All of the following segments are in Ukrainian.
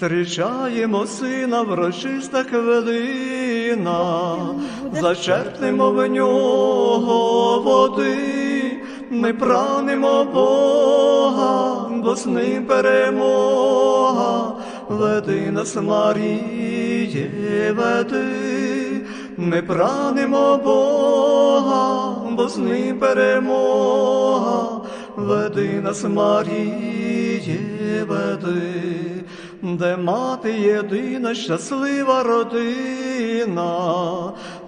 Зустрічаємо сина врочиста хвилина, зачерпнемо в нього води, ми пранемо Бога, бо з ним перемога, веди нас, Маріє, веди, ми пранемо Бога, бо з ним перемога, веди нас, Маріє, веди де мати єдина щаслива родина,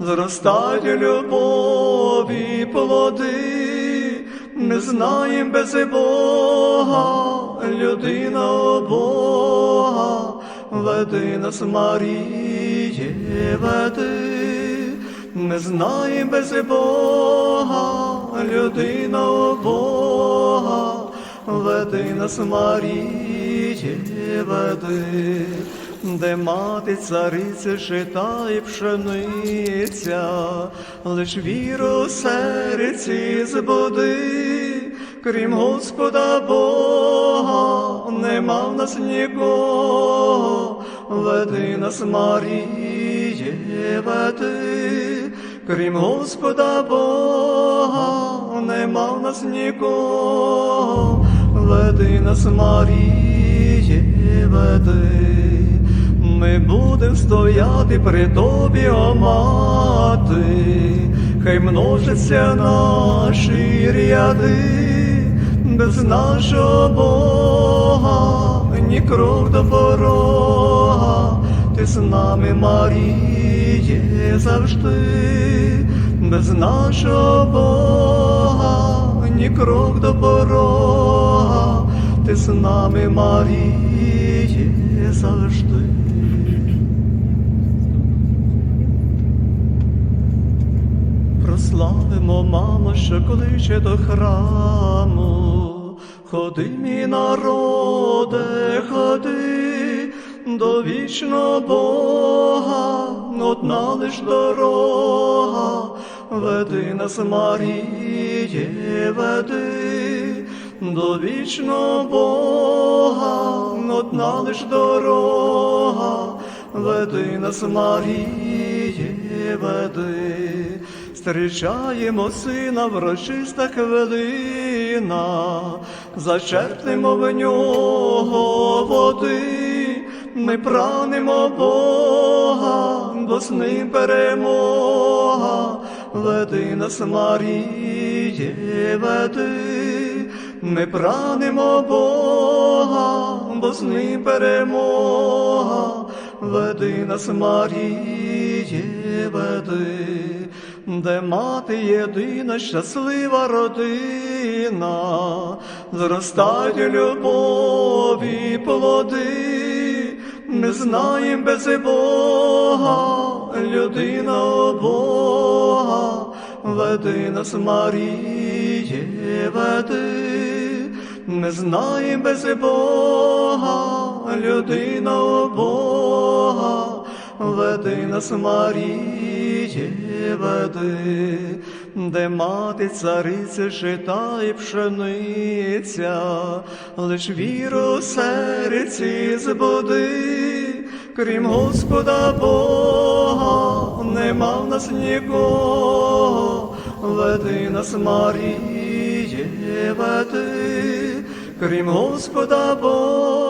зростають любові плоди, ми знаєм без Бога, людина Бога, веди нас, Маріє, веди, ми знаєм без Бога, людина Бога, веди нас, Маріє, веди, де мати цариця жита і пшениця, лиш віру серці збуди, крім Господа Бога, нема в нас нікого, веди нас, Маріє, веди, крім Господа Бога, нема в нас нікого, веди нас, Маріє, веди, ми будем стояти при тобі, о мати, хай множаться наші ряди, без нашого Бога, ні крок до порога, ти з нами, Маріє, завжди, без нашого Бога, ні крок до порога, ти з нами, Маріє, завжди. Прославимо, мамо, що кличе до храму, ходи, мій народе, ходи. До вічного Бога, одна лиш дорога, веди нас, Маріє, веди до вічного Бога, одна лиш дорога, веди нас, Маріє, веди, зустрічаємо сина врочиста хвилина, зачерпнемо в нього води, ми пранемо Бога, бо з перемога, веди нас, Маріє, веди, ми пранемо Бога, бо з ним перемога, веди нас, Маріє, веди, де мати єдина щаслива родина, зростають любові плоди, ми знаєм без Бога, людина Бога, веди нас, Маріє, веди, ми знаєм без Бога, людина Бога, веди нас, Маріє, веди, де мати цариця жита і пшениця, лиш віру серці збуди, крім Господа Бога, нема в нас нікого, веди нас, Маріє, веди, крім Господа Бога